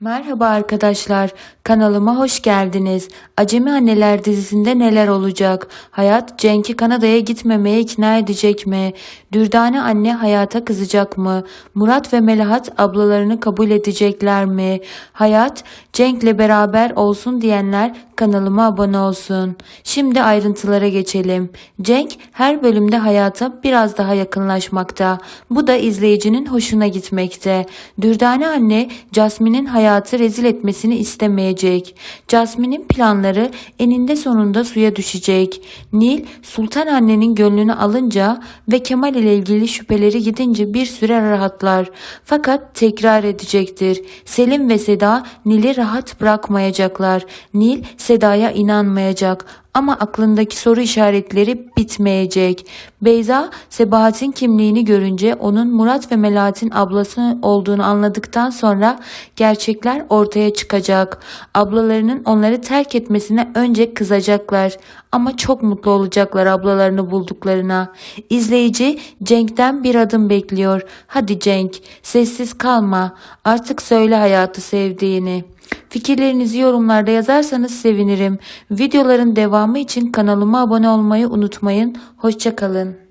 Merhaba arkadaşlar, kanalıma hoş geldiniz. Acemi Anneler dizisinde neler olacak? Hayat Cenk'i Kanada'ya gitmemeye ikna edecek mi? Dürdane anne hayata kızacak mı? Murat ve Melahat ablalarını kabul edecekler mi? Hayat Cenk'le beraber olsun diyenler kanalıma abone olsun. Şimdi ayrıntılara geçelim. Cenk her bölümde hayata biraz daha yakınlaşmakta. Bu da izleyicinin hoşuna gitmekte. Dürdane anne Jasmine'in hayatı rezil etmesini istemeyecek. Jasmine'in planları eninde sonunda suya düşecek. Nil Sultan annenin gönlünü alınca ve Kemal ile ilgili şüpheleri gidince bir süre rahatlar. Fakat tekrar edecektir. Selim ve Seda Nil'i rahat bırakmayacaklar. Nil Seda'ya inanmayacak ama aklındaki soru işaretleri bitmeyecek. Beyza Sebahat'in kimliğini görünce onun Murat ve Melahat'in ablası olduğunu anladıktan sonra gerçekler ortaya çıkacak. Ablalarının onları terk etmesine önce kızacaklar ama çok mutlu olacaklar ablalarını bulduklarına. İzleyici Cenk'ten bir adım bekliyor. Hadi Cenk sessiz kalma artık söyle hayatı sevdiğini. Fikirlerinizi yorumlarda yazarsanız sevinirim. Videoların devamı için kanalıma abone olmayı unutmayın. Hoşçakalın.